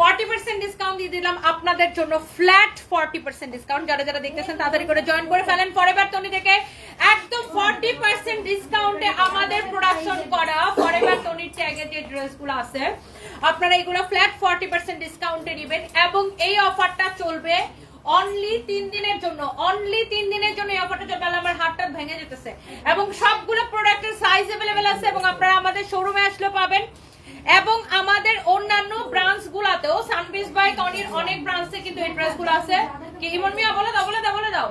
Forty percent discount দিয়ে দিলাম আপনাদের জন্য ফ্ল্যাট ফর্টি পার্সেন্ট ডিসকাউন্ট যারা যারা দেখতেছেন তাড়াতাড়ি করে জয়েন করে ফেলেন। ফরেভার তনি থেকে একদম ফর্টি পার্সেন্ট ডিসকাউন্টে আমাদের প্রোডাকশন করা ফরেভার তনির ট্যাগে যে ড্রেসগুলো আছে। আপনারা এগুলো ফ্ল্যাট ফর্টি পার্সেন্ট ডিসকাউন্টে নেবেন এবং এই অফারটা চলবে অনলি তিন দিনের জন্য। অনলি তিন দিনের জন্য এই অফারটা চলবে। আমার হাতটা ভেঙে যেতেছে। এবং সবগুলো প্রোডাক্টের সাইজ অ্যাভেলেবেল আছে এবং আপনারা আমাদের শোরুমে আসলে পাবেন। এবং আমাদের অন্যান্য ব্রাঞ্চ গুলাতেও সানবিস বাই টনির অনেক ব্রাঞ্চে কিন্তু এই ড্রেসগুলো আছে। কি, ইমন মিয়া, বলে দাও বলে দাও বলে দাও।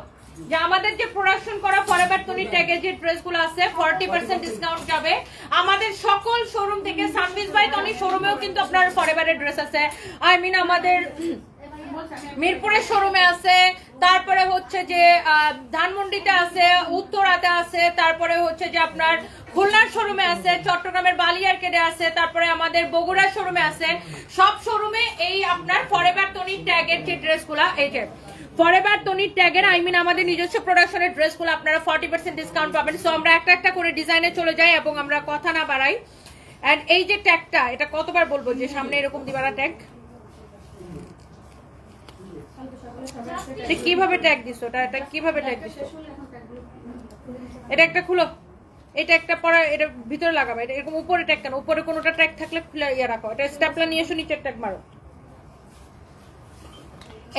যে আমাদের যে প্রোডাকশন করা ফরেভার টনি ট্যাগে যে ড্রেসগুলো আছে 40% ডিসকাউন্ট যাবে। আমাদের সকল শোরুম থেকে সানবিস বাই টনি শোরুমেও কিন্তু আপনার ফরেভারের ড্রেস আছে। আই মিন আমাদের মিরপুরের শোরুমে আছে, তারপরে হচ্ছে যে ধানমন্ডিতে আছে, উত্তরাতে আছে, তারপরে হচ্ছে যে আপনার খুলনার শোরুমে আছে, চট্টগ্রামের বালিয়ারকেটে আছে, তারপরে আমাদের বগুড়ার শোরুমে আছে। সব শোরুমে এই আপনার ফরেভার টনি ট্যাগের যে ড্রেসগুলা, এই যে ফরেভার টনি ট্যাগের আই মিন আমাদের নিজস্ব প্রোডাকশনের ড্রেসগুলো আপনারা ফর্টি পার্সেন্ট ডিসকাউন্ট পাবেন। সো আমরা একটা একটা করে ডিজাইনে চলে যাই এবং আমরা কথা না বাড়াই। এই যে ট্যাগটা এটা কতবার বলব যে সামনে এরকম দিবারা ট্যাগ এটা কীভাবে ট্যাগ দিছো এটা এটা কীভাবে ট্যাগ দিছো এটা একটা খুলো। এটা একটা পরে এটা ভিতরে লাগাবে। এটা এরকম উপরে ট্যাগ কেন? উপরে কোনোটা ট্যাগ থাকলে খুলে ইয়ে রাখো। এটা স্ট্যাপলার নিয়ে এসো, নিচের ট্যাগ মারো।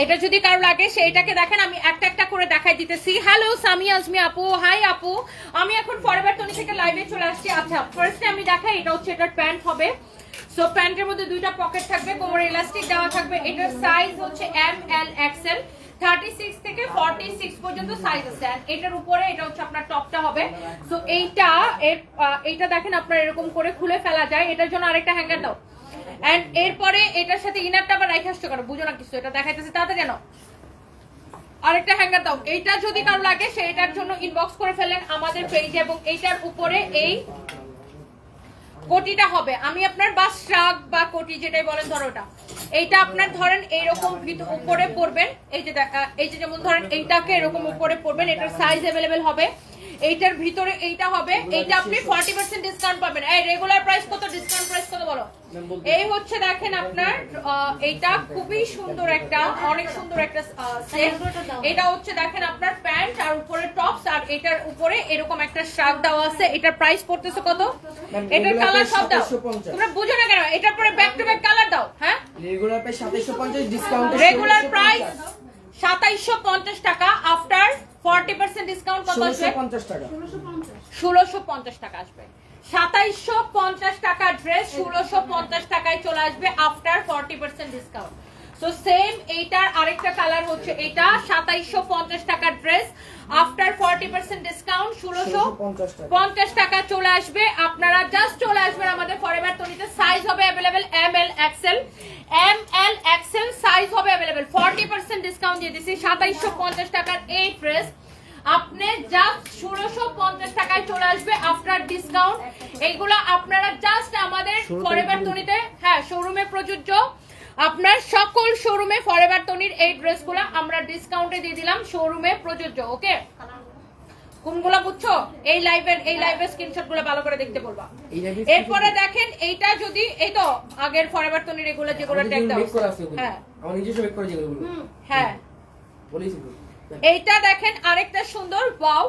এটা যদি কারও লাগে, সেইটাকে দেখেন, আমি একটা একটা করে দেখাই দিতেছি। হ্যালো সামি আজমি আপু। হাই আপু। আমি এখন ফরএভার টনি থেকে লাইভে চলে আসছি। আচ্ছা ফার্স্টে আমি দেখাই, এটা হচ্ছে এটার প্যান্ট হবে। সো প্যান্টের মধ্যে দুইটা পকেট থাকবে, কোমরে ইলাস্টিক দেওয়া থাকবে। এটার সাইজ হচ্ছে এম এল এক্সেল থেকে ফর্টি সিক্স পর্যন্ত সাইজ আছে। এটার উপরে এটা হচ্ছে আপনার টপটা হবে। সো এইটা এইটা দেখেন আপনার এরকম করে খুলে ফেলা যায়। এটার জন্য আরেকটা হ্যাঙ্গার দাও। এরপরে এটার সাথে বুঝো না কিছু, এটা তাতে আরেকটা হ্যাঙ্গার দাও। যদি লাগে জন্য ইনবক্স করে ফেলেন আমাদের পেজে এবং এইটার উপরে এই কোটিটা হবে। আমি আপনার বা শ্রাগ বা কোটি যেটাই বলেন ধরো ওটা। এইটা আপনার ধরেন এইরকম উপরে পড়বেন। এই যে দেখা- এই যে যেমন ধরেন এইটাকে এরকম উপরে পড়বেন, এটার সাইজ অ্যাভেলেবেল হবে। এইটার ভিতরে এইটা হবে এইটা আপনি ফর্টি পার্সেন্ট ডিসকাউন্ট পাবেন। এই রেগুলার প্রাইস কত? ডিসকাউন্ট প্রাইস কত বলো? এই হচ্ছে দেখেন আপনার এইটা খুবই সুন্দর একটা অনেক সুন্দর একটা সেট এটা হচ্ছে দেখেন আপনার প্যান্ট আর উপরে টপস আর এটার উপরে এরকম একটা শার্ট দেওয়া আছে। এটার প্রাইস পড়তেছে কত? এটার কালার সব দাও। তোমরা বুঝো না কেন? এটার পরে ব্যাক টু ব্যাক কালার দাও হ্যাঁ? রেগুলার প্রাইস সাতাইশো পঞ্চাশ ডিসকাউন্ট রেগুলার প্রাইস সাতাইশশো পঞ্চাশ টাকা আফটার ফর্টি পার্সেন্ট ডিসকাউন্ট কত আসবে? পঞ্চাশ টাকা। ষোলোশো পঞ্চাশ টাকা আসবে। সাতাইশশো পঞ্চাশ টাকা ড্রেস ষোলোশো পঞ্চাশ টাকায় চলে আসবে after forty percent discount so same এইটার আরেকটা কালার হচ্ছে এটা সাতাইশশো পঞ্চাশ টাকার dress after forty percent discount ষোলোশো পঞ্চাশ টাকা। চলে আসবে। আপনারা জাস্ট চলে আসবেন আমাদের ফরেভার তনিতে। সাইজ হবে available M L XL M L XL size হবে অ্যাভেলেবেল ফর্টি পার্সেন্ট ডিসকাউন্ট দিয়ে দিচ্ছি সাতাইশশো পঞ্চাশ টাকার এই ড্রেস আপনি জাস্ট ষোলোশো পঞ্চাশ টাকায় চলে আসবে আফটার ডিসকাউন্ট এইগুলো আপনারা জাস্ট আমাদের ফরেভার তনিতে হ্যাঁ শোরুমে প্রযোজ্য। আপনার সকল শোরুমে ফরেভার টনির এই ড্রেসগুলো আমরা ডিসকাউন্টে দিয়ে দিলাম শোরুমে প্রযোজ্য ওকে কোনগুলো বুঝছ? এই লাইভের এই লাইভের স্ক্রিনশটগুলো ভালো করে দেখতে বলবা। এরপরে দেখেন এইটা যদি এই তো আগের ফরএভার তনির এগুলো যেগুলো ট্যাগ দাও। হ্যাঁ। আমার নিজস্ব মেক করা যেগুলো। হ্যাঁ। বলেছি এইটা দেখেন আরেকটা সুন্দর ওয়াও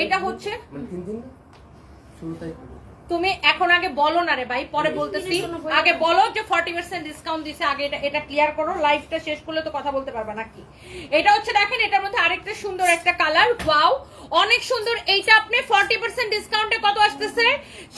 এইটা হচ্ছে মানে তিন দিন? ষোলো তারিখ। তুমি এখন আগে বলো না রে ভাই পরে বলতেছি। আগে বলো যে ফর্টি পার্সেন্ট ডিসকাউন্ট দিছে আগে এটা এটা ক্লিয়ার করো লাইভটা শেষ করলে তো কথা বলতে পারবা নাকি? এটা হচ্ছে দেখেন এটার মধ্যে আরেকটা সুন্দর একটা কালার ওয়াও অনেক সুন্দর এইটা আপনি ফর্টি পার্সেন্ট ডিসকাউন্টে কত আসতেছে?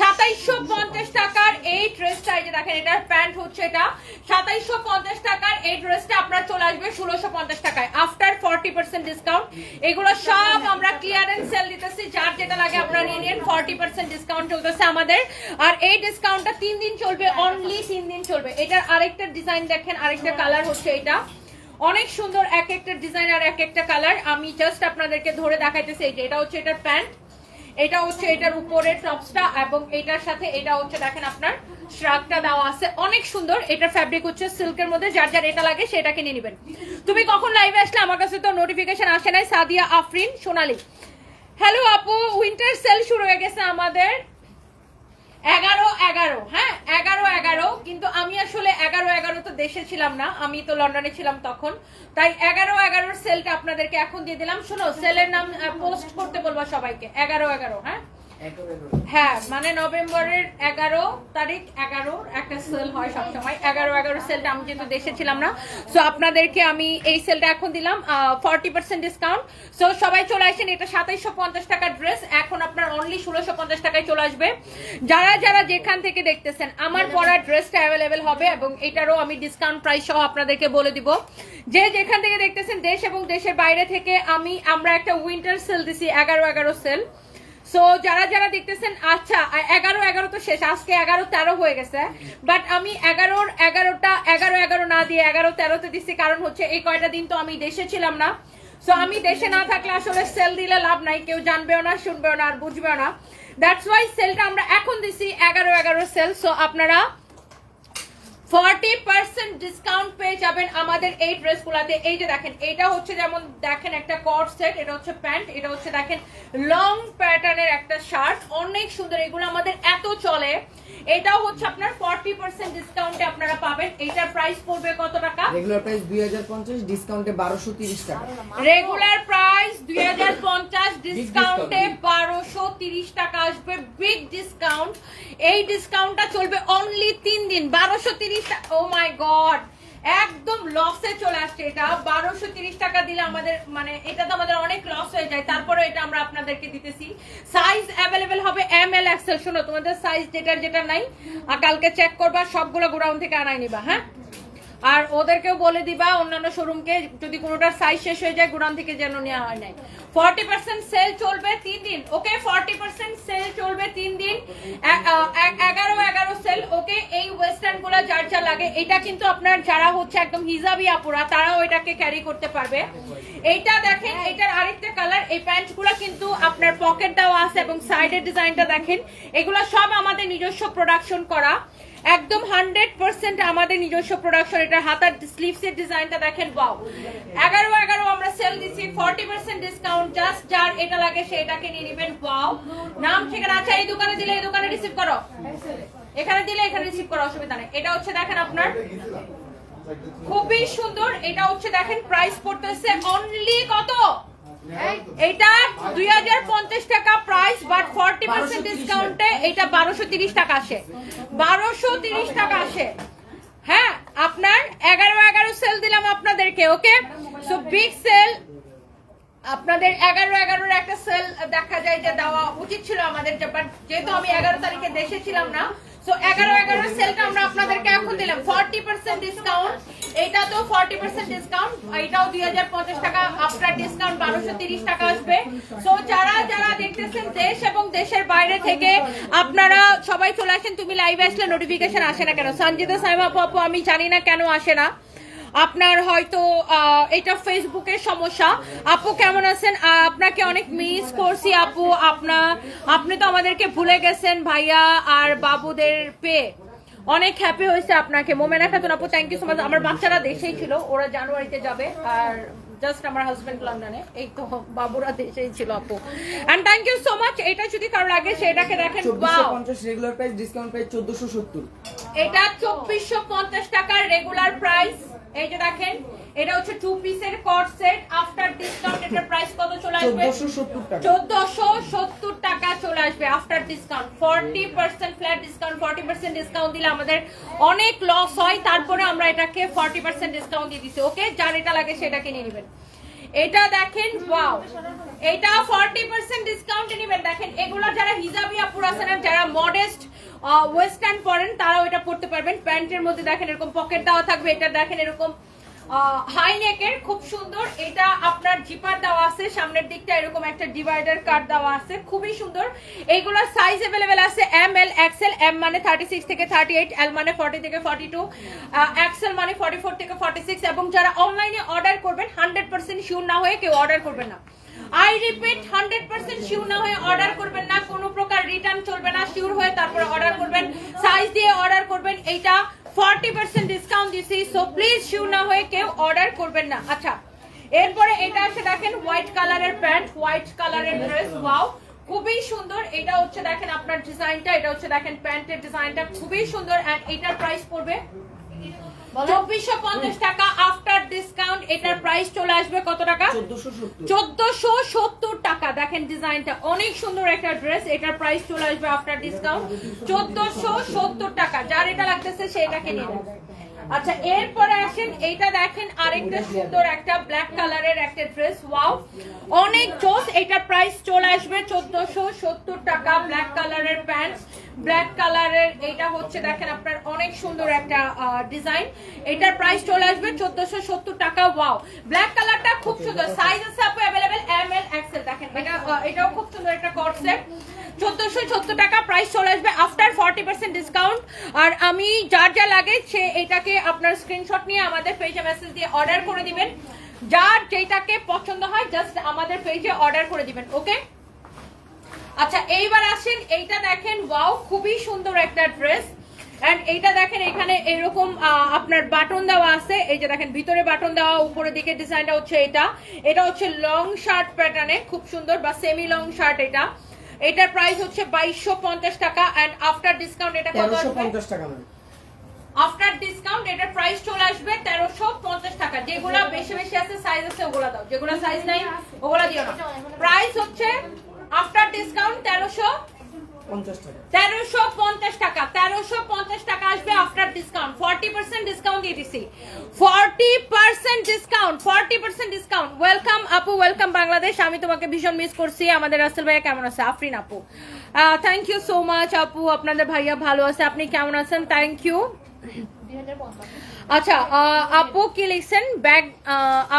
সাতাইশশো পঞ্চাশ টাকার এই ড্রেসটা এই যে দেখেন এটার প্যান্ট হচ্ছে এটা। সাতাইশশো পঞ্চাশ টাকার এই ড্রেসটা আপনার চলে আসবে ষোলোশো পঞ্চাশ টাকায় আফটার ফর্টি পার্সেন্ট ডিসকাউন্ট এগুলো সব আমরা ক্লিয়ারেন্স সেল দিতেছি যার যেটা লাগে আপনারা নিয়ে নিন ফর্টি পার্সেন্ট ডিসকাউন্ট চলতেছে। আমাদের। আর এই ডিসকাউন্টটা তিন দিন চলবে অনলি তিন দিন চলবে। এটার আরেকটা ডিজাইন দেখেন, আরেকটা কালার হচ্ছে এটা। অনেক সুন্দর এক একটা ডিজাইন আর এক একটা কালার আমি জাস্ট আপনাদেরকে ধরে দেখাইতেছি, এই যে এটা হচ্ছে এটার প্যান্ট এটা হচ্ছে এটার উপরে টপসটা, এবং এটার সাথে এটা হচ্ছে দেখেন আপনার শ্রাগটা দেওয়া আছে। অনেক সুন্দর, এটার ফ্যাব্রিক হচ্ছে সিল্কের মধ্যে, যার যার এটা লাগে সেটা কিনে নেবেন। তুমি কখন লাইভে আসলে আমার কাছে তো নোটিফিকেশন আসে নাই, সাদিয়া আফরিন, সোনালি। হ্যালো আপু উইন্টার সেল শুরু হয়ে গেছে আমাদের। এগারো এগারো হ্যাঁ? এগারো এগারো। কিন্তু আমি আসলে এগারো এগারো তো দেশে ছিলাম না। আমি তো লন্ডনে ছিলাম তখন। তাই এগারো, এগারোর সেলটা আপনাদেরকে এখন দিয়ে দিলাম। শোনো, সেলের নাম পোস্ট করতে বলব সবাইকে। এগারো এগারো হ্যাঁ? হ্যাঁ মানে নভেম্বরের এগারো তারিখ এগারোর একটা সেল হয় সবসময়। এগারো এগারো সেলটা আমি যেহেতু দেশে ছিলাম না। সো আপনাদেরকে আমি এই সেলটা এখন দিলাম ফর্টি পার্সেন্ট ডিসকাউন্ট সো সবাই চলে আসেন, এটা সাতাইশশো পঞ্চাশ টাকার ড্রেস। এখন আপনার অনলি ষোলোশো পঞ্চাশ টাকায় চলে আসবে। যারা যারা যেখান থেকে দেখতেছেন, আমার পরা ড্রেসটা অ্যাভেলেবেল হবে এবং এটারও আমি ডিসকাউন্ট প্রাইস সহ আপনাদেরকে বলে দিব। যে যেখান থেকে দেখতেছেন, দেশ এবং দেশের বাইরে থেকে আমি, আমরা একটা উইন্টার সেল দিছি, এগারো এগারো সেল। সো যারা যারা দেখতেছেন আচ্ছা এগারো এগারো তো শেষ, আজকে এগারো, তেরো হয়ে গেছে। বাট আমি এগারোর, এগারোটা, এগারো এগারো না দিয়ে এগারো তেরোতে দিচ্ছি কারণ হচ্ছে এই কয়টা দিন তো আমি দেশে ছিলাম না। সো আমি দেশে না থাকলে আসলে সেল দিলে লাভ নাই, কেউ জানবেও না, শুনবেও না, আর বুঝবেও না। দ্যাটস ওয়াই সেলটা আমরা এখন দিছি, এগারো এগারো সেল সো আপনারা ফর্টি পার্সেন্ট ডিসকাউন্ট পেয়ে যাবেন আমাদের এই ড্রেসগুলোতে। এই যে দেখেন এটা হচ্ছে যেমন দেখেন একটা কট সেট এটা হচ্ছে প্যান্ট এটা হচ্ছে দেখেন লং প্যাটার্নের একটা শার্ট অনেক সুন্দর এগুলো আমাদের এত চলে। এটাও হচ্ছে আপনার ফর্টি পার্সেন্ট ডিসকাউন্টে আপনারা পাবেন। এটার প্রাইস পড়বে কত টাকা? রেগুলার প্রাইস দুই হাজার পঞ্চাশ ডিসকাউন্টে বারোশো তিরিশ টাকা। রেগুলার প্রাইস দুই হাজার পঞ্চাশ ডিসকাউন্টে বারোশো তিরিশ টাকা আসবে। বিগ ডিসকাউন্ট এই ডিসকাউন্টটা চলবে অনলি তিন দিন বারোশো তিরিশ ও মাই গড একদম লসে চলে আসছে এটা। বারোশো তিরিশ টাকা দিলে আমাদের মানে এটা তো আমাদের অনেক লস হয়ে যায়। তারপরে এটা আমরা আপনাদেরকে দিতেছি। সাইজ অ্যাভেলেবেল হবে এম এল তোমাদের সাইজ যেটা নাই কালকে চেক করবা, সবগুলো গোডাউন থেকে আনাই নিবা হ্যাঁ? আর ওদেরকেও বলে দিবা, অন্যান্য শোরুমকে যদি কোনোটার সাইজ শেষ হয়ে যায় গোডাউন থেকে যেন নেওয়া হয় নাই। ফর্টি পার্সেন্ট সেল চলবে তিন দিন ওকে ফর্টি পার্সেন্ট সেল চলবে তিন দিন। এগারো এগারো সেল ওকে এই ওয়েস্টার্নগুলো যার যা লাগে, এটা কিন্তু আপনার যারা হচ্ছে একদম হিজাবি আপুরা, তারাও এটাকে ক্যারি করতে পারবে। এইটা দেখেন এটার আরেকটা কালার এই প্যান্টগুলো কিন্তু আপনার পকেট দেওয়া আছে এবং সাইডের ডিজাইনটা দেখেন। এগুলো সব আমাদের নিজস্ব প্রোডাকশন করা। একদম হান্ড্রেড পার্সেন্ট আমাদের নিজস্ব প্রোডাকশন এটা হাতার স্লিভস এর ডিজাইনটা দেখেন বাও এগারো এগারো আমরা সেল দিচ্ছি ফর্টি পার্সেন্ট ডিসকাউন্ট জাস্ট যার এটা লাগে সে এটাকে নিয়ে নেবেন বাও নাম, ঠিকানা আচ্ছা এই দোকানে দিলে, এই দোকানে রিসিভ করো। এখানে দিলে, এখানে রিসিভ করো, অসুবিধা নেই। এটা হচ্ছে দেখেন আপনার, খুবই সুন্দর। এটা হচ্ছে দেখেন প্রাইস পড়তেছে অনলি কত? এটা দুই হাজার পঞ্চাশ টাকা প্রাইস বাট ফর্টি পার্সেন্ট ডিসকাউন্টে এটা বারোশো তিরিশ টাকা আসে। বারোশো তিরিশ টাকা আসে। হ্যাঁ আপনার এগারো এগারো সেল দিলাম আপনাদেরকে ওকে সো বিগ সেল আপনাদের এগারো এগারোর একটা সেল দেখা যায় যে দেওয়া উচিত ছিল আমাদের বাট যেহেতু আমি এগারো তারিখে দেশে ছিলাম না সো এগারো এগারো সেলটা আমরা আপনাদেরকে এখন দিলাম। ফর্টি পার্সেন্ট ডিসকাউন্ট এটা তো ফর্টি পার্সেন্ট ডিসকাউন্ট এটাও দুই হাজার পঞ্চাশ টাকা আফটার ডিসকাউন্ট বারোশো তিরিশ টাকা আসবে। সো যারা যারা দেখতেছেন দেশ এবং দেশের বাইরে থেকে আপনারা সবাই চলে আসেন। তুমি লাইভে আসলে নোটিফিকেশন আসে না কেন? সঞ্জিতা সাইমা আপু, আমি জানি না কেন আসে না। আপনার হয়তো এটা ফেসবুকের সমস্যা। আপু কেমন আছেন? আপনাকে অনেক মিস করছি আপু। আপনা আপনি তো আমাদেরকে ভুলে গেছেন ভাইয়া আর বাবুদের পেয়ে অনেক হ্যাপি হয়েছে আপনাকে। মোমেনা খাতুন আপু থ্যাংক ইউ সো মাচ আমার বাচ্চারা দেশেই ছিল ওরা জানুয়ারিতে যাবে। আর জাস্ট আমার হাজবেন্ড লন্ডনে এই তো বাবুরা দেশেই ছিল আপু। And thank you so much এটা যদি কারও লাগে সেটাকে দেখেন পঞ্চাশ রেগুলার প্রাইস ডিসকাউন্ট প্রাইস চোদ্দশো সত্তর। এটা চব্বিশশো পঞ্চাশ টাকার রেগুলার প্রাইস এই যে দেখেন এটা হচ্ছে টু পিসের কট সেট আফটার ডিসকাউন্ট এটার প্রাইস কত চলে আসবে? চোদ্দশো সত্তর টাকা। চলে আসবে after discount forty percent flat discount forty percent discount দিলে আমাদের অনেক লস হয় তারপরে আমরা এটাকে ফর্টি পার্সেন্ট ডিসকাউন্ট দিয়ে দিতে ওকে যার এটা লাগে সেটাকে নিয়ে নেবেন। এটা দেখেন ওয়াও এটা ফর্টি পার্সেন্ট ডিসকাউন্টে নেবেন। দেখেন, এগুলো যারা হিজাবি আপুর যারা মডেস্ট ওয়েস্টার্ন পরেন, তারাও এটা পড়তে পারবেন। প্যান্টের মধ্যে দেখেন, এরকম পকেট দেওয়া থাকবে। এটা দেখেন, এরকম হাই নেকের খুব সুন্দর। এটা আপনার জিপার দেওয়া আছে, সামনের দিকটা এরকম একটা ডিভাইডার কাট দেওয়া আছে, খুবই সুন্দর। এইগুলোর সাইজ অ্যাভেলেবেল আছে এম এল এক্সেল এম মানে থার্টি সিক্স থেকে থার্টি এইট এল মানে ফর্টি থেকে ফর্টি টু এক্সেল মানে ফর্টি ফোর থেকে ফর্টি সিক্স এবং যারা অনলাইনে অর্ডার করবেন হান্ড্রেড পার্সেন্ট শিওর না হয়ে কেউ অর্ডার করবেন না। I repeat hundred percent sure না হয়ে অর্ডার করবেন না, কোনো প্রকার রিটার্ন চলবে না শিওর হয়ে তারপরে অর্ডার করবেন। সাইজ দিয়ে অর্ডার করবেন, এইটা ফর্টি পার্সেন্ট ডিসকাউন্ট দিছি সো প্লিজ শিওর না হয়ে কেউ অর্ডার করবেন না। আচ্ছা এরপরে এটা আছে দেখেন হোয়াইট কালারের প্যান্ট হোয়াইট কালারের ড্রেস ওয়াও খুবই সুন্দর। এটা হচ্ছে দেখেন আপনার ডিজাইনটা এটা হচ্ছে দেখেন প্যান্টের ডিজাইনটা খুবই সুন্দর এন্ড এটার প্রাইস পড়বে চব্বিশশো পঞ্চাশ টাকা আফটার ডিসকাউন্ট এটার প্রাইস চলে আসবে কত টাকা? চোদ্দশো সত্তর। টাকা। দেখেন ডিজাইনটা অনেক সুন্দর একটা ড্রেস এটার প্রাইস চলে আসবে আফটার ডিসকাউন্ট চোদ্দশো সত্তর টাকা। যার এটা লাগতেছে সেটাকে নিয়ে নেন। আচ্ছা এরপরে আসেন এইটা দেখেন আরেকটা সুন্দর একটা ব্ল্যাক কালারের একটা ড্রেস ওয়াও অনেক জোস এটার প্রাইস চলে আসবে চোদ্দশো সত্তর টাকা ব্ল্যাক কালারের প্যান্ট ব্ল্যাক কালারের এটা হচ্ছে দেখেন আপনার অনেক সুন্দর একটা ডিজাইন এটার প্রাইস চলে আসবে চোদ্দশো সত্তর টাকা ওয়াও ব্ল্যাক কালারটা খুব সুন্দর। সাইজ আছে আপু অ্যাভেলেবেল এম এল এক্সেল দেখেন। এটা এটাও খুব সুন্দর একটা কট সেট চোদ্দশো সত্তর টাকা প্রাইস চলে আসবে আফটার ফর্টি পার্সেন্ট ডিসকাউন্ট আর আমি যার যা লাগে সে এটাকে আপনার স্ক্রিনশট নিয়ে আমাদের পেজে মেসেজ দিয়ে অর্ডার করে দিবেন। যার যেটাকে পছন্দ হয় জাস্ট আমাদের পেজে অর্ডার করে দিবেন ওকে আচ্ছা এইবার আসেন, এইটা দেখেন ওয়াও খুবই সুন্দর একটা ড্রেস এন্ড এইটা দেখেন, এখানে এরকম আপনার বাটন দেওয়া আছে। এই যে দেখেন, ভিতরে বাটন দেওয়া, উপরের দিকে ডিজাইনটা হচ্ছে এটা। এটা হচ্ছে লং শার্ট প্যাটার্নে খুব সুন্দর বা সেমি লং শার্ট এটা। এটার প্রাইস হচ্ছে বাইশশো পঞ্চাশ টাকা এন্ড আফটার ডিসকাউন্ট এটা কত আসবে? পঞ্চাশ টাকা মানে আফটার ডিসকাউন্ট এটার প্রাইস চলে আসবে তেরোশো পঞ্চাশ টাকা। যেগুলা বেশি বেশি আছে সাইজ আছে ওগুলা দাও। যেগুলো সাইজ নাই ওগুলা দিও না। প্রাইস হচ্ছে আফটার ডিসকাউন্ট তেরোশো পঞ্চাশ টাকা তেরোশো পঞ্চাশ টাকা, তেরোশো পঞ্চাশ টাকা আসবে after discount forty percent discount দিয়ে দিছি forty percent discount forty percent discount welcome আপু ওয়েলকাম বাংলাদেশ আমি তোমাকে ভীষণ মিস করছি। আমাদের রাসেল ভাইয়া কেমন আছে? আফরিন আপু। থ্যাংক ইউ সো মাচ আপু। আপনাদের ভাইয়া ভালো আছে। আপনি কেমন আছেন? থ্যাংক ইউ আচ্ছা আপু কি লিখছেন? ব্যাগ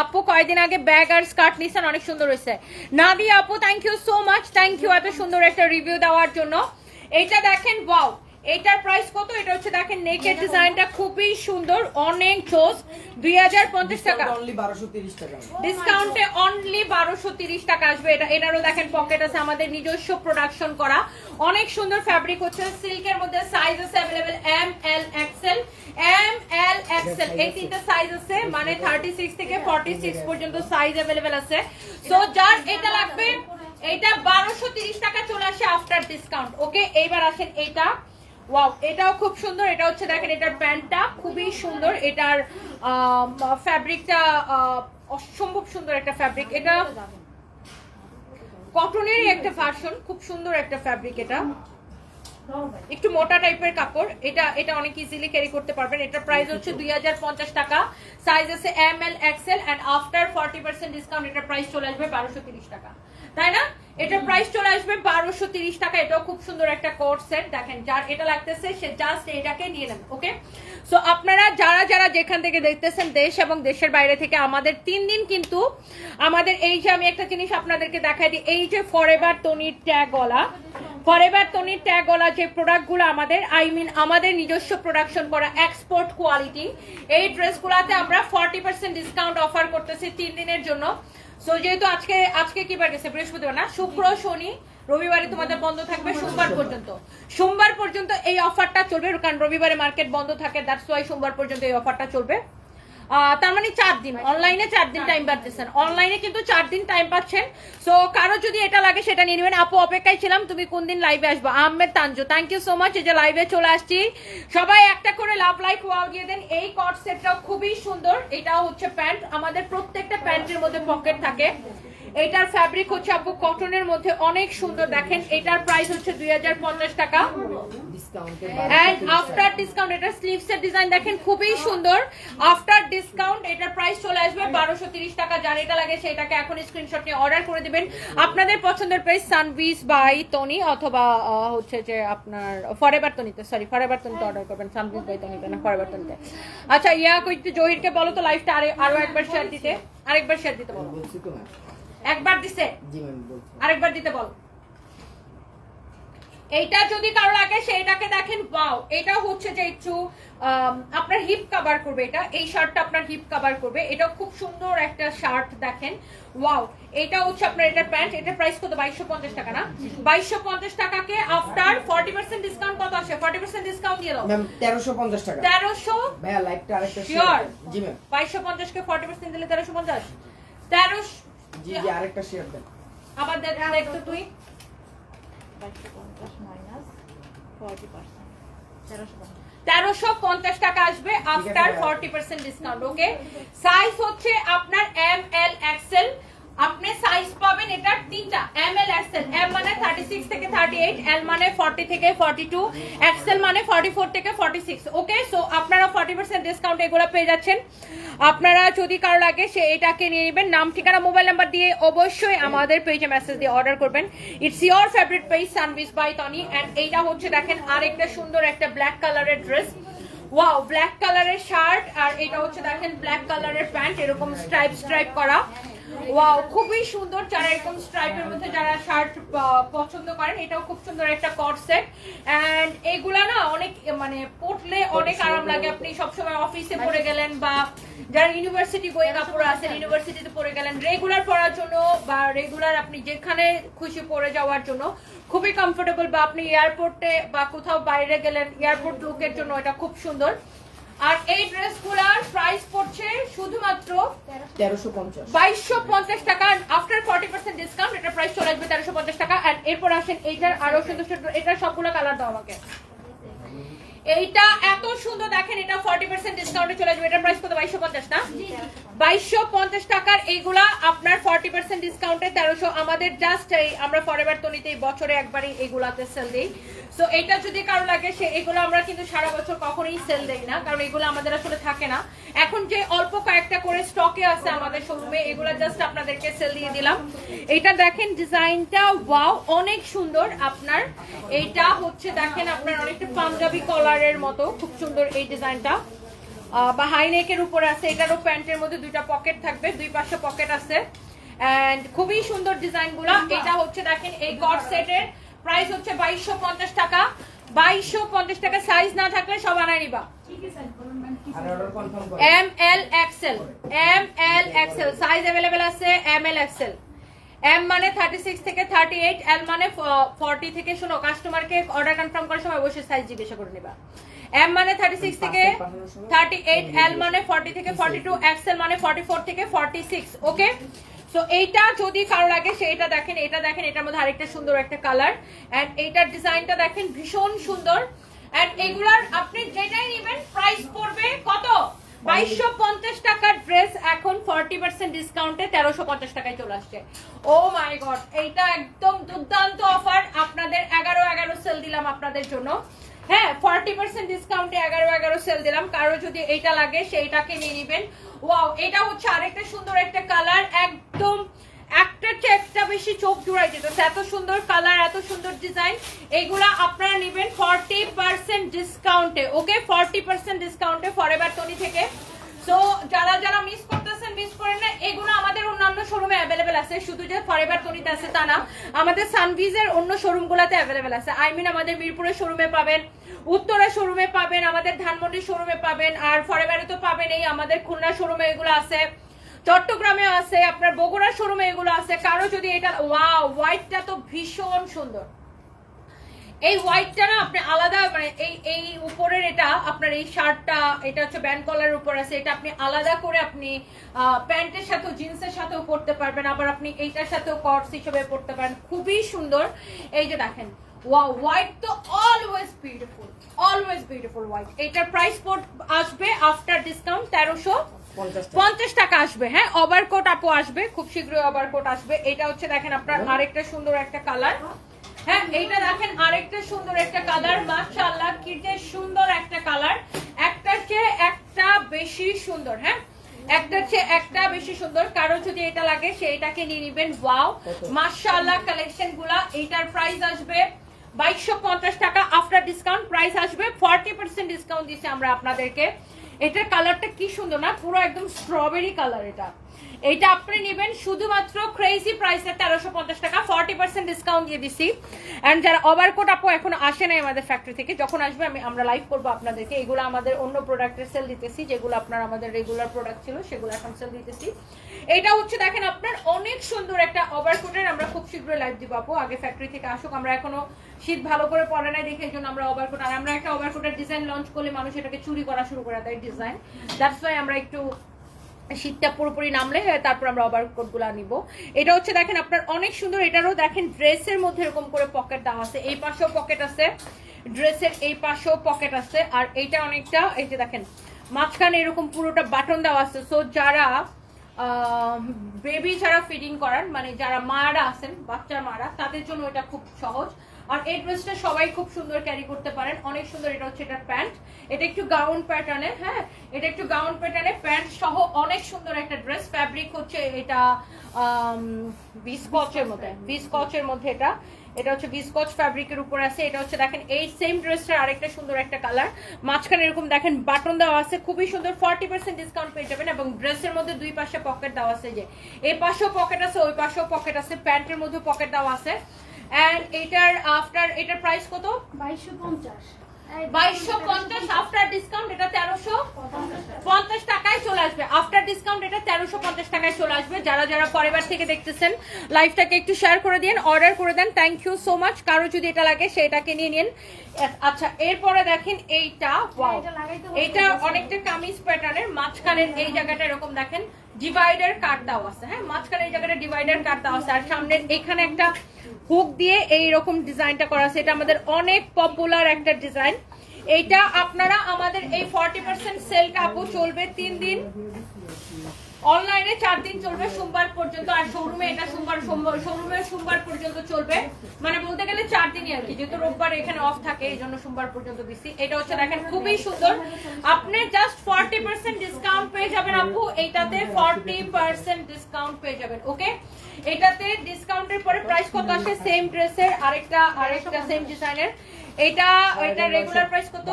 আপু কয়দিন আগে ব্যাগ আর স্কার্ট নিছেন? অনেক সুন্দর হয়েছে। নাদি আপু thank you so much thank you এত সুন্দর একটা রিভিউ দেওয়ার জন্য। এইটা দেখেন ওয়াও এটার প্রাইস কত? এটা হচ্ছে দেখেন নেকের ডিজাইনটা খুবই সুন্দর অনেক জোস দুই হাজার পঞ্চাশ টাকা। অনলি বারোশো তিরিশ টাকা। ডিসকাউন্টে অনলি বারোশো তিরিশ টাকা আসবে। এটা এটারও দেখেন পকেট আছে আমাদের নিজস্ব প্রোডাকশন করা। অনেক সুন্দর ফ্যাব্রিক হচ্ছে সিল্কের মধ্যে সাইজ আছে available M L XL M L XL এই তিনটা সাইজ আছে মানে থার্টি সিক্স থেকে ফর্টি সিক্স পর্যন্ত সাইজ অ্যাভেলেবেল আছে। সো যার এটা লাগবে এটা বারোশো তিরিশ টাকা চলে আসে আফটার ডিসকাউন্ট ওকে এইবার আসেন এইটা ওয়াও এটাও খুব সুন্দর। এটা হচ্ছে দেখেন, এটার প্যান্টটা খুবই সুন্দর। এটার ফ্যাব্রিকটা অসম্ভব সুন্দর একটা ফ্যাব্রিক এটা কটনেরই একটা ভার্সন খুব সুন্দর একটা ফ্যাব্রিক এটা। একটু মোটা টাইপের কাপড়। এটা এটা অনেক ইজিলি ক্যারি করতে পারবেন। এটার প্রাইস হচ্ছে দুই হাজার পঞ্চাশ টাকা। সাইজ আছে M L XL and after forty percent discount এটার প্রাইস চলে আসবে বারোশো টাকা। তাই না? এটা প্রাইস চলে আসবে বারোশো তিরিশ টাকা। এটাও খুব সুন্দর একটা কোট সেট দেখেন, যার এটা লাগতেছে, সে জাস্ট এটাকে নিয়ে নেন ওকে সো আপনারা যারা যারা যেখান থেকে দেখতেছেন দেশ এবং দেশের বাইরে থেকে, আমাদের তিন দিন কিন্তু আমাদের এই যে আমি একটা জিনিস আপনাদেরকে দেখাই দিই, এই যে ফরএভার তনির ট্যাগওয়ালা ফরএভার তনির ট্যাগওয়ালা যে প্রোডাক্টগুলো আমাদের আই মিন আমাদের নিজস্ব প্রোডাকশন করা এক্সপোর্ট কোয়ালিটি এই ড্রেসগুলোতে আমরা ফর্টি পার্সেন্ট ডিসকাউন্ট অফার করতেছি তিন দিনের জন্য। সো যেহেতু আজকে আজকে কি বার গেছে? বৃহস্পতিবার না? শুক্র শনি রবিবারে তোমাদের বন্ধ থাকবে সোমবার পর্যন্ত। সোমবার পর্যন্ত এই অফারটা চলবে কারণ রবিবারে মার্কেট বন্ধ থাকে দ্যাটস ওয়াই সোমবার পর্যন্ত এই অফারটা চলবে। তার মানে চার দিন। অনলাইনে চার দিন টাইম পাচ্ছেন। অনলাইনে কিন্তু চার দিন টাইম পাচ্ছেন। সো কারও যদি এটা লাগে, সেটা নিয়ে নেবেন। আপু, অপেক্ষায় ছিলাম। তুমি কোন দিন লাইভে আসব? Ahmed Tanju thank you so much এই যে লাইভে চলে আসছি। সবাই একটা করে লাভ লাইক ওয়াও দিয়ে দেন। এই কট সেটটাও খুবই সুন্দর। এটাও হচ্ছে প্যান্ট আমাদের প্রত্যেকটা প্যান্টের মধ্যে পকেট থাকে। এটার ফ্যাব্রিক হচ্ছে আপু কটনের মধ্যে অনেক সুন্দর। দেখেন, এটার প্রাইস হচ্ছে দুই হাজার পঞ্চাশ টাকা। আফটার ডিসকাউন্ট ডিজাইন দেখেন, খুবই সুন্দর। আফটার ডিসকাউন্ট এটার প্রাইস চলে আসবে বারোশো টাকা। যার এটা লাগে, সেটাকে এখন স্ক্রিনশট নিয়ে অর্ডার করে দিবেন। আপনাদের পছন্দের প্রাইস সানভিস বাই তনি অথবা হচ্ছে যে আপনার ফরেভার তনিতে সরি ফরেভার তনিতে অর্ডার করবেন সানভিস বাই টনিতে না ফরেভার টনিতে আচ্ছা ইয়া কইতে জহিরকে বলো তো লাইফটা আরে একবার শেয়ার দিতে। আরেকবার শেয়ার দিতে বলো। একবার দিছে। আরেকবার দিতে বল। এইটা যদি কারও লাগে সেইটাকে দেখেন ওয়াও এটা হচ্ছে যে একটু আপনার হিপ কভার করবে এটা। এই শার্টটা আপনার হিপ কভার করবে। এটা খুব সুন্দর একটা শার্ট দেখেন। ওয়াও এটা হচ্ছে আপনার এটা প্যান্ট এটার প্রাইস কত? বাইশশো পঞ্চাশ টাকা না? বাইশশো পঞ্চাশ টাকাকে আফটার ফর্টি পার্সেন্ট ডিসকাউন্ট কত আসে? ফর্টি পার্সেন্ট ডিসকাউন্ট দিয়ে দাও। তেরোশো পঞ্চাশ টাকা। তেরোশো? বাইশশো পঞ্চাশকে ফর্টি পার্সেন্ট দিলে তেরোশো পঞ্চাশ? তেরোশো জি জি আরেকটা শেয়ার দেন। আবার দেখ- দেখতো তুই। বাইশশো পঞ্চাশ মাইনাস ফর্টি পার্সেন্ট। তেরোশো পঞ্চাশ টাকা আসবে after. Forty percent discount okay size হচ্ছে আপনার এম এল এক্সেল আপনি সাইজ পাবেন এটা তিনটা এম এল এক্সেল এম মানে থার্টি সিক্স থেকে থার্টি এইট এল মানে ফর্টি থেকে ফর্টি টু এক্সেল মানে ফর্টি ফোর থেকে ফর্টি সিক্স ওকে সো আপনারা ফর্টি পার্সেন্ট ডিসকাউন্ট এগুলো পেয়ে যাচ্ছেন। আপনারা যদি কারও লাগে, সে এটাকে নিয়ে নেবেন। নাম, ঠিকানা মোবাইল নাম্বার দিয়ে অবশ্যই আমাদের পেজে মেসেজ দিয়ে অর্ডার করবেন। It's your favourite page Sanvis by Tony and এইটা হচ্ছে, দেখেন, আরেকটা সুন্দর একটা ব্ল্যাক কালারের ড্রেস ওয়াও ব্ল্যাক কালারের শার্ট আর এটা হচ্ছে, দেখেন ব্ল্যাক কালারের প্যান্ট এরকম স্ট্রাইপ স্ট্রাইপ করা। ওয়াও খুবই সুন্দর যারা এরকম স্ট্রাইপের মধ্যে যারা শার্ট পছন্দ করেন এটাও খুব সুন্দর একটা কট সেট এন্ড এগুলা না অনেক মানে পরলে অনেক আরাম লাগে। আপনি সবসময় অফিসে পরে গেলেন বা যারা ইউনিভার্সিটি গোয়িং কাপড় আছেন ইউনিভার্সিটিতে পরে গেলেন রেগুলার পরার জন্য বা রেগুলার আপনি যেখানে খুশি পরে যাওয়ার জন্য খুবই কমফোর্টেবল বা আপনি এয়ারপোর্টে বা কোথাও বাইরে গেলেন এয়ারপোর্ট লুকের জন্য এটা খুব সুন্দর। আর এই ড্রেসগুলোর প্রাইস পড়ছে শুধুমাত্র তেরোশো পঞ্চাশ। বাইশশো পঞ্চাশ টাকা আফটার ফর্টি পার্সেন্ট ডিসকাউন্ট এটা প্রাইস চলে আসবে তেরোশো পঞ্চাশ টাকা আর এরপর আসেন এইটার আরও সুন্দর সুন্দর এটার সবগুলো কালার দাও আমাকে। এইটা এত সুন্দর দেখেন এটা ফর্টি পার্সেন্ট ডিসকাউন্টে চলে আসবে এটা প্রাইস কত? বাইশশো পঞ্চাশ না? বাইশশো পঞ্চাশ টাকার এইগুলা আপনার ফর্টি পার্সেন্ট ডিসকাউন্টে তেরোশো, আমাদের জাস্ট এই আমরা ফরেভার তনিতে এই বছরে একবারই এইগুলাতে সেল দিই। সো এটা যদি কারও লাগে, সে এগুলো আমরা কিন্তু সারা বছর কখনোই সেল দেই না, কারণ এগুলো আমাদের আসলে থাকে না। এখন যে অল্প কয়েকটা করে স্টকে আছে আমাদের শোরুমে এগুলো জাস্ট আপনাদেরকে সেল দিয়ে দিলাম। এটা দেখেন ডিজাইনটা ওয়াও অনেক সুন্দর আপনার। এইটা হচ্ছে দেখেন, আপনার অনেকটা পাঞ্জাবি কলারের মতো, খুব সুন্দর এই ডিজাইনটা বা হাই নেকের উপরে আছে এটারও প্যান্টের মধ্যে দুইটা পকেট থাকবে দুই পাশে পকেট আছে। এন্ড খুবই সুন্দর ডিজাইনগুলা এটা হচ্ছে দেখেন এই গড সেটের প্রাইস হচ্ছে বাইশশো পঞ্চাশ টাকা। বাইশশো পঞ্চাশ টাকা সাইজ না থাকলে সব আনাই নিবা। আর অর্ডার কনফার্ম করে। M L XL M L XL size available আছে এম এল এক্সেল এম মানে থার্টি সিক্স থেকে থার্টি এইট এল মানে ফর্টি থেকে শোনো কাস্টমারকে অর্ডার কনফার্ম করার সময় অবশ্যই সাইজ জিজ্ঞাসা করে নিবা। এম মানে থার্টি সিক্স থেকে থার্টি এইট এল মানে ফর্টি থেকে ফর্টি টু এক্সেল মানে ফর্টি ফোর থেকে ফর্টি সিক্স ওকে সো এইটা যদি কারও লাগে সেটা দেখেন এটা দেখেন এটার মধ্যে আরেকটা সুন্দর একটা কালার এন্ড এইটার ডিজাইনটা দেখেন ভীষণ সুন্দর। এন্ড এগুলার আপনি যেটাই নেবেন প্রাইস পড়বে কত? বাইশশো পঞ্চাশ টাকার ড্রেস এখন ফর্টি পার্সেন্ট ডিসকাউন্টে তেরোশো পঞ্চাশ টাকায় চলে আসছে। ও মাই গড এইটা একদম দুর্দান্ত অফার আপনাদের এগারো এগারো সেল দিলাম আপনাদের জন্য। হ্যাঁ ফর্টি পার্সেন্ট ডিসকাউন্টে এগারো এগারো সেল দিলাম। কারও যদি এইটা লাগে, সেইটাকে নিয়ে নিবেন। ওয়াও এটা হচ্ছে আরেকটা সুন্দর একটা কালার একদম একটার চেয়ে একটা বেশি চোখ জুড়াই যেতেছে এত সুন্দর কালার এত সুন্দর ডিজাইন এগুলা আপনারা নেবেন ফর্টি পার্সেন্ট ডিসকাউন্টে ওকে ফর্টি পার্সেন্ট ডিসকাউন্টে ফরএভার টনি থেকে। সো যারা যারা মিস করতেছেন মিস করেন না, এগুলো আমাদের অন্যান্য শোরুমে অ্যাভেলেবেল আছে। শুধু যে ফরএভার টনিতে আছে তা না, আমাদের সানভিজের অন্য শোরুমগুলোতে অ্যাভেলেবেল আছে। আই মিন আমাদের মিরপুরের শোরুমে পাবেন। উত্তরা শোরুমে পাবেন, আমাদের ধানমন্ডি শোরুমে পাবেন, আর ফরএভারে তো পাবেন এই আমাদের খুলনা শোরুমে এগুলো আছে, চট্টগ্রামে আছে, আপনার বগুড়া শোরুমে এগুলো আছে, কারও যদি এটা, ওয়াও, হোয়াইটটা তো ভীষণ সুন্দর। এই হোয়াইটটা না, আপনি আলাদা মানে এই এই উপরের এটা, আপনার এই শার্টটা, এটা হচ্ছে ব্যান্ড কলার উপর আছে, এটা আপনি আলাদা করে আপনি প্যান্টের সাথেও, জিন্সের সাথেও পরতে পারবেন, আবার আপনি এইটার সাথেও কটস হিসেবে পরতে পারেন, খুবই সুন্দর। এই যে দেখেন ওয়া হোয়াইট তো always beautiful always beautiful white এটার প্রাইস আসবে আফটার ডিসকাউন্ট তেরোশো পঞ্চাশ টাকা। আসবে হ্যাঁ? ওভারকোট আপু আসবে খুব শীঘ্রই ওভারকোট আসবে। এটা হচ্ছে দেখেন আপনার আরেকটা সুন্দর একটা কালার হ্যাঁ এইটা দেখেন আরেকটা সুন্দর একটা কালার মাশাআল্লাহ কি যে সুন্দর একটা কালার একটার চেয়ে একটা বেশি সুন্দর হ্যাঁ? একটার চেয়ে একটা বেশি সুন্দর। কারও যদি এটা লাগে সেইটাকে নিয়ে নিবেন। ওয়াও মাশাআল্লাহ কালেকশনগুলা এইটার প্রাইস আসবে বাইশশো পঞ্চাশ টাকা আফটার ডিসকাউন্ট প্রাইস আসবে ফর্টি পার্সেন্ট ডিসকাউন্ট দিচ্ছি আমরা আপনাদেরকে। এটার কালারটা কি সুন্দর না? পুরো একদম স্ট্রবেরি কালার এটা। এইটা আপনি নেবেন শুধুমাত্র ক্রেজি প্রাইসে তেরোশো পঞ্চাশ টাকা ফর্টি পার্সেন্ট ডিসকাউন্ট দিয়ে দিছি। অ্যান্ড যারা ওভার কোট আপু এখন আসে নাই আমাদের ফ্যাক্টরি থেকে, যখন আসবে আমি আমরা লাইভ করব আপনাদেরকে। এগুলো আমাদের অন্য প্রোডাক্টের সেল দিতেছি, যেগুলো আপনার আমাদের রেগুলার প্রোডাক্ট ছিল, সেগুলো এখন সেল দিতেছি। এটা হচ্ছে দেখেন আপনার অনেক সুন্দর একটা ওভার কোটের আমরা খুব শীঘ্রই লাইভ দিব আপু। আগে ফ্যাক্টরি থেকে আসুক, আমরা এখনও শীত ভালো করে পরে নাই দেখে জন্য আমরা ওভার কোট আর আমরা একটা ওভার কোটের ডিজাইন লঞ্চ করলে মানুষ এটাকে চুরি করা শুরু করে দেয় ডিজাইন দ্যাটস ওয়াই আমরা একটু শীতটা পুরোপুরি নামলে তারপর আমরা ওভার কোটগুলো নিব এটা হচ্ছে দেখেন আপনার অনেক সুন্দর, এটারও দেখেন ড্রেসের মধ্যে এরকম করে পকেট দেওয়া আছে। এই পাশেও পকেট আছে, ড্রেসের এই পাশেও পকেট আছে, আর এইটা অনেকটা, এই যে দেখেন, মাঝখানে এরকম পুরোটা বাটন দেওয়া আছে। সো যারা বেবি যারা ফিডিং করার মানে যারা মারা আছেন বাচ্চার মারা, তাদের জন্য এটা খুব সহজ। আর এই ড্রেসটা সবাই খুব সুন্দর ক্যারি করতে পারেন। অনেক সুন্দর এটা হচ্ছে এটা প্যান্ট এটা একটু গাউন প্যাটার্নের হ্যাঁ? এটা একটু গাউন প্যাটার্নের প্যান্ট সহ অনেক সুন্দর একটা ড্রেস ফ্যাব্রিক হচ্ছে এটা বিস্কচের মধ্যে বিস্কচের মধ্যে এটা। এটা হচ্ছে বিস্কচ ফ্যাব্রিকের উপর আছে। এটা হচ্ছে দেখেন এই সেম ড্রেসটার আরেকটা সুন্দর একটা কালার মাঝখানে এরকম দেখেন বাটন দেওয়া আছে। খুবই সুন্দর ফর্টি পার্সেন্ট ডিসকাউন্ট পেয়ে যাবেন এবং ড্রেসের মধ্যে দুই পাশে পকেট দেওয়া আছে যে এই পাশেও পকেট আছে ওই পাশেও পকেট আছে প্যান্টের মধ্যে পকেট দেওয়া আছে। এন্ড এটার আফটার এটার প্রাইস কত? বাইশশো পঞ্চাশ। বাইশশো পঞ্চাশ আফটার ডিসকাউন্ট এটা তেরোশো পঞ্চাশ টাকায় চলে আসবে। আফটার ডিসকাউন্ট এটা তেরোশো পঞ্চাশ টাকায় চলে আসবে। যারা যারা পরের থেকে দেখতেছেন লাইভটাকে একটু শেয়ার করে দিন অর্ডার করে দেন। থ্যাংক ইউ সো মাচ কারও যদি এটা লাগে সেটাকে নিয়ে নিন। আচ্ছা এরপরে দেখেন এইটা ওয়াও এটা অনেকটা কামিজ প্যাটার্নের মাঝখানের এই জায়গাটা এরকম দেখেন। ডিভাইডার কাট দেওয়া আছে হ্যাঁ? মাঝখানে এই জায়গাটা ডিভাইডার কাট দেওয়া আছে, আর সামনের এখানে একটা হুক দিয়ে এই রকম ডিজাইনটা করা আছে। এটা আমাদের অনেক পপুলার একটা ডিজাইন এইটা আপনারা আমাদের এই ফর্টি পার্সেন্ট সেলটা আপু চলবে তিন দিন। অনলাইনে চার দিন চলবে, সোমবার পর্যন্ত, আর শোরুমে এটা সোমবার সোমবার শোরুমে সোমবার পর্যন্ত চলবে। মানে বলতে গেলে চার দিনই আর কি, যেহেতু রোববার এখানে অফ থাকে, এই জন্য সোমবার পর্যন্ত দিচ্ছি এটা হচ্ছে দেখেন, খুবই সুন্দর। আপনি জাস্ট ফর্টি পার্সেন্ট ডিসকাউন্ট পেয়ে যাবেন আপু এইটাতে ফর্টি পার্সেন্ট ডিসকাউন্ট পেয়ে যাবেন ওকে এটাতে ডিসকাউন্টের পরে প্রাইস কত আসে? সেম ড্রেসের আরেকটা আরেকটা সেম ডিজাইনের এটা এটা রেগুলার প্রাইস কত?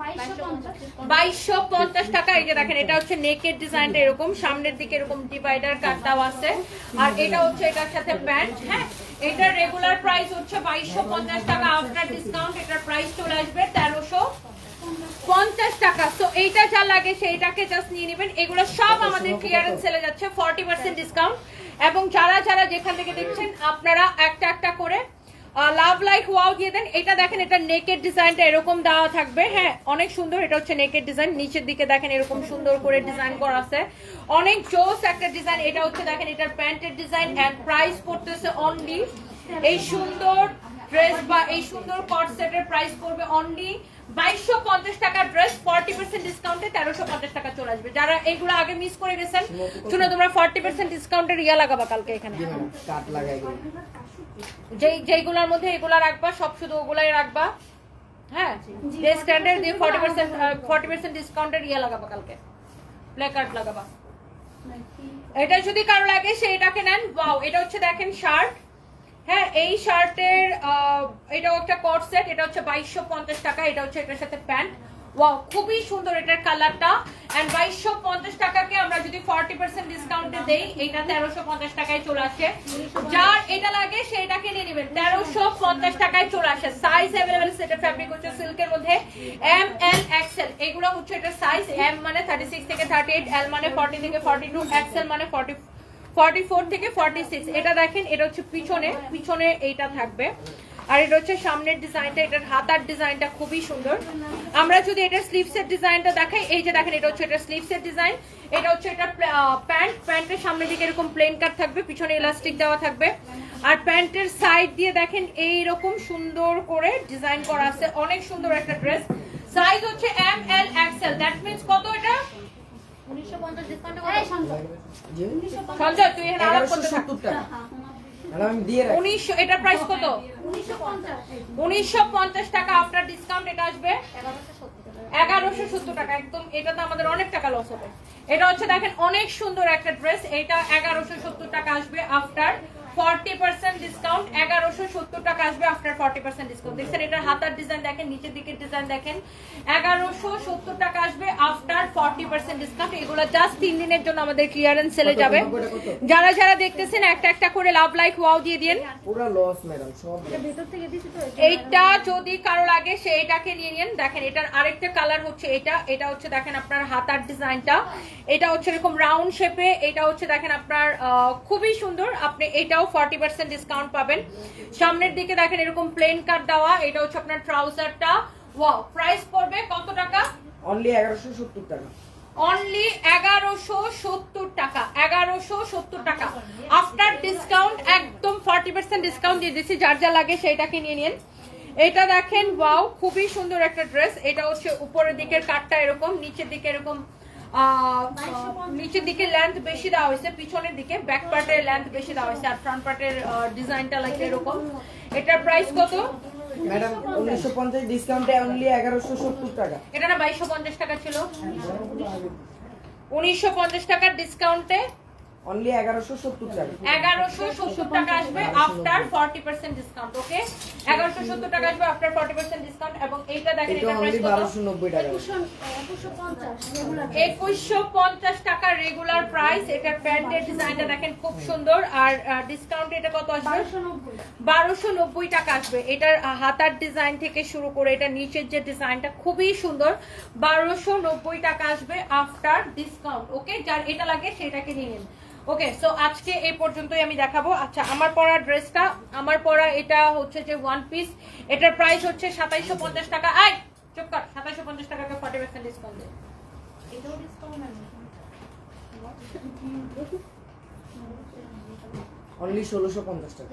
বাইশশো পঞ্চাশ বাইশশো পঞ্চাশ টাকা। এই যে দেখেন এটা হচ্ছে নেকের ডিজাইনটা এরকম। সামনের দিকে এরকম ডিভাইডার কাট দেওয়া আছে। আর এটা হচ্ছে এটার সাথে প্যান্ট হ্যাঁ? এটার রেগুলার প্রাইস হচ্ছে বাইশশো পঞ্চাশ টাকা। আফটার ডিসকাউন্ট এটার প্রাইস চলে আসবে তেরোশো পঞ্চাশ টাকা। সো এইটা যা লাগে সেইটাকে জাস্ট নিয়ে নেবেন। এগুলো সব আমাদের ক্লিয়ারেন্স সেলে যাচ্ছে ফর্টি পার্সেন্ট ডিসকাউন্ট এবং যারা যারা যেখান থেকে দেখছেন আপনারা একটা একটা করে লাভ লাইক ওয়াও দিয়ে দেন। এটা দেখেন, এটা নেকের ডিজাইনটা এরকম দেওয়া থাকবে। হ্যাঁ অনেক সুন্দর, এটা হচ্ছে নেকের ডিজাইন নিচের দিকে দেখেন, এরকম সুন্দর করে ডিজাইন করা আছে। অনেক জোস একটা ডিজাইন এটা হচ্ছে দেখেন, এটার প্যান্টের ডিজাইন এন্ড প্রাইস পড়তেছে অনলি এই সুন্দর ড্রেস বা এই সুন্দর কট সেটের প্রাইস পড়বে অনলি বাইশশো পঞ্চাশ টাকা ড্রেস ফর্টি পার্সেন্ট ডিসকাউন্টে তেরোশো পঞ্চাশ টাকা চলে আসবে। যারা এইগুলো আগে মিস করে গেছেন, শুনে তোমরা ফর্টি পার্সেন্ট ডিসকাউন্টের ইয়া লাগাবা কালকে এখানে। যেই যেইগুলোর মধ্যে এগুলা রাখবা সব শুধু ওগুলাই রাখবা। হ্যাঁ? যে স্ট্যান্ডার্ড দিয়ে ফর্টি পার্সেন্ট ফর্টি পার্সেন্ট ডিসকাউন্টের ইয়ে লাগাবা কালকে। প্লে কার্ড লাগাবা। এটা যদি কারও লাগে সেটাকে নেন। ওয়াও এটা হচ্ছে দেখেন শার্ট হ্যাঁ এই শার্টের এটাও একটা কট সেট এটা হচ্ছে বাইশশো পঞ্চাশ টাকা এটা হচ্ছে এটার সাথে প্যান্ট ওয়াও খুবই সুন্দর এটার কালারটা। এন্ড বাইশশো পঞ্চাশ টাকাকে আমরা যদি ফর্টি পার্সেন্ট ডিসকাউন্টে দেই এটা তেরোশো পঞ্চাশ টাকায় চলে আসে। যার এটা লাগে সেটাকে নিয়ে নেবেন। তেরোশো পঞ্চাশ টাকায় চলে আসে। সাইজ অ্যাভেলেবেল সেটা ফ্যাব্রিক হচ্ছে সিল্কের মধ্যে। এম এল এক্সেল এগুলো হচ্ছে এটা সাইজ এম মানে থার্টি সিক্স থেকে থার্টি এইট এল মানে ফর্টি থেকে ফর্টি টু এক্সেল মানে ফর্টি ফর্টি ফোর থেকে ফর্টি সিক্স এটা দেখেন, এটা হচ্ছে পিছনে। পিছনে এইটা থাকবে। আর এটা হচ্ছে সামনের ডিজাইনটা এটার হাতার ডিজাইনটা খুবই সুন্দর। আমরা যদি এটার স্লিভসের ডিজাইনটা দেখাই এই যে দেখেন এটা হচ্ছে এটা স্লিভসের ডিজাইন। এটা হচ্ছে এটা প্যান্ট। প্যান্টের সামনের দিকে এরকম প্লেন কাট থাকবে পিছনে ইলাস্টিক দেওয়া থাকবে। আর প্যান্টের সাইড দিয়ে দেখেন এই রকম সুন্দর করে ডিজাইন করা আছে। অনেক সুন্দর একটা ড্রেস সাইজ হচ্ছে M L XL that means কত এটা? উনিশশো পঞ্চাশ ডিসকাউন্টে পঞ্চাশ। সঞ্জয় তুই এখানে আলাপ করতে থাক। রাখি। উনিশশো এটার প্রাইস কত? উনিশশো পঞ্চাশ টাকা আফটার ডিসকাউন্ট এটা আসবে এগারোশো সত্তর টাকা। এগারোশো সত্তর টাকা একদম এটাতে আমাদের অনেক টাকা লস হবে। এটা হচ্ছে দেখেন অনেক সুন্দর একটা ড্রেস এটা এগারোশো সত্তর টাকা আসবে আফটার ফর্টি পার্সেন্ট ডিসকাউন্ট এগারোশো সত্তর টাকা আসবে আফটার ফর্টি পার্সেন্ট ডিসকাউন্ট দেখছেন এটার হাতার ডিজাইন দেখেন নিচের দিকের ডিজাইন দেখেন। এগারোশো সত্তর টাকা আসবে আফটার ফর্টি পার্সেন্ট ডিসকাউন্ট এগুলো জাস্ট তিন দিনের জন্য আমাদের ক্লিয়ারেন্স সেলে যাবে। যারা যারা দেখতেছেন একটা একটা করে লাভ লাইক ওয়াও দিয়ে দিন পুরো লস ম্যাডাম সব এটা ভেতর থেকে দিছি তো এইটা যদি কারও লাগে সে এটাকে নিয়ে নিন দেখেন এটার আরেকটা কালার হচ্ছে এটা। এটা হচ্ছে দেখেন আপনার হাতার ডিজাইনটা এটা হচ্ছে এরকম রাউন্ড শেপে এটা হচ্ছে দেখেন আপনার আহ, খুবই সুন্দর। আপনি এটাও ফর্টি পার্সেন্ট ডিসকাউন্ট পাবেন। সামনের দিকে দেখেন এরকম প্লেন কাট দেওয়া এটা হচ্ছে আপনার ট্রাউজারটা ওয়াও প্রাইস পড়বে কত টাকা? অনলি এগারোশো সত্তর টাকা। অনলি এগারোশো সত্তর এগারোশো সত্তর টাকা। আফটার ডিসকাউন্ট একদম ফর্টি পার্সেন্ট ডিসকাউন্ট দিয়ে দিচ্ছি যার যা লাগে সেইটাকে নিয়ে নিন। এটা দেখেন ওয়াও খুবই সুন্দর একটা ড্রেস এটা হচ্ছে উপরের দিকের কাটটা এরকম নিচের দিকে এরকম নিচের দিকে লেন্থ বেশি দেওয়া হয়েছে পিছনের দিকে ব্যাক পার্টের লেন্থ বেশি দেওয়া হয়েছে আর ফ্রন্ট পার্টের ডিজাইনটা লাগে এরকম। এটার প্রাইস কত? ম্যাডাম উনিশশো পঞ্চাশ ডিসকাউন্টে অনলি এগারোশো সত্তর টাকা। এটা না বাইশশো পঞ্চাশ টাকা ছিল? উনিশশো পঞ্চাশ টাকার ডিসকাউন্টে অনলি এগারোশো সত্তর টাকা। এগারোশো সত্তর টাকা আসবে after forty percent discount okay এগারোশো সত্তর টাকা আসবে আফটার ফর্টি পার্সেন্ট ডিসকাউন্ট এবং এইটা দেখেন এটা এটা প্রাইস কত? বারোশো নব্বই টাকা। একুশশো পঞ্চাশ টাকা রেগুলার প্রাইস প্যান্টের ডিজাইনটা দেখেন খুব সুন্দর। আর ডিসকাউন্ট এটা কত আসবে? বারোশো নব্বই টাকা আসবে। এটার হাতার ডিজাইন থেকে শুরু করে এটা নিচের যে ডিজাইনটা খুবই সুন্দর। বারোশো নব্বই টাকা আসবে আফটার ডিসকাউন্ট ওকে যার এটা লাগে সেটাকে নিয়ে নিন। ওকে সো আজকে এই পর্যন্তই আমি দেখাবো। আচ্ছা আমার পরা ড্রেসটা আমার পরা এটা হচ্ছে যে ওয়ান পিস এটার প্রাইস হচ্ছে সাতাইশো পঞ্চাশ টাকা। আই চুপ কর সাতাইশো পঞ্চাশ টাকাকে ফর্টি পার্সেন্ট ডিসকাউন্ট দেয় এটাও ডিসকাউন্ট অনলি ষোলোশো পঞ্চাশ টাকা।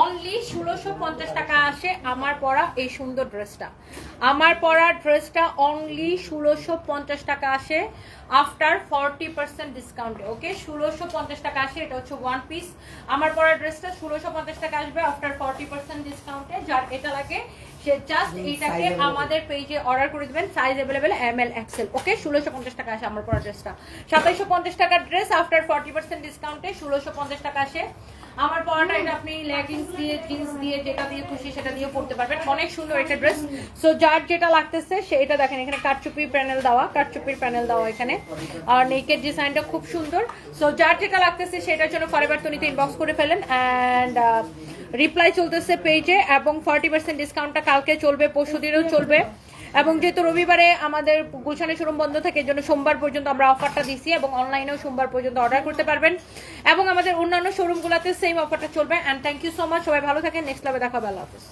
অনলি ষোলোশো পঞ্চাশ টাকা আসে আমার পরা এই সুন্দর ড্রেসটা আমার পরা ড্রেসটা অনলি ষোলোশো পঞ্চাশ টাকা আসে আফটার ফর্টি পার্সেন্ট ডিসকাউন্টে ওকে ষোলোশো পঞ্চাশ টাকা আসে এটা হচ্ছে ওয়ান পিস আমার পরা ড্রেসটা ষোলোশো পঞ্চাশ টাকা আসবে আফটার ফর্টি পার্সেন্ট ডিসকাউন্টে যার এটা লাগে সে জাস্ট এইটাকে আমাদের পেজে অর্ডার করে দেবেন size available M L XL okay ষোলোশো পঞ্চাশ টাকা আসে আমার পরা ড্রেসটা সাতাইশো পঞ্চাশ টাকার ড্রেস আফটার ফর্টি পার্সেন্ট ডিসকাউন্টে ষোলোশো পঞ্চাশ টাকা আসে। আমার পরাটা এটা আপনি লেগিংস দিয়ে জিন্স দিয়ে, যেটা দিয়ে খুশি সেটা দিয়ে পড়তে পারবেন। অনেক সুন্দর একটা ড্রেস সো যার যেটা লাগতেছে সেটা দেখেন, এখানে কাটচুপি প্যানেল দেওয়া কাটচুপির প্যানেল দেওয়া এখানে। আর নেকের ডিজাইনটা খুব সুন্দর। সো যার যেটা লাগতেছে, সেটার জন্য ফরেভার তনিতে ইনবক্স করে ফেলেন। অ্যান্ড রিপ্লাই চলতেছে পেজে এবং ফর্টি পার্সেন্ট ডিসকাউন্টটা কালকে চলবে, পরশু দিনেও চলবে। এবং যেহেতু রবিবারে আমাদের গুলশানের শোরুম বন্ধ থাকে জন্য সোমবার পর্যন্ত আমরা অফারটা দিছি এবং অনলাইনেও সোমবার পর্যন্ত অর্ডার করতে পারবেন। এবং আমাদের অন্যান্য শোরুমগুলোতে সেম অফারটা চলবে। And thank you so much সবাই ভালো থাকেন। নেক্সট লাভে দেখা ভালো হাফিজ।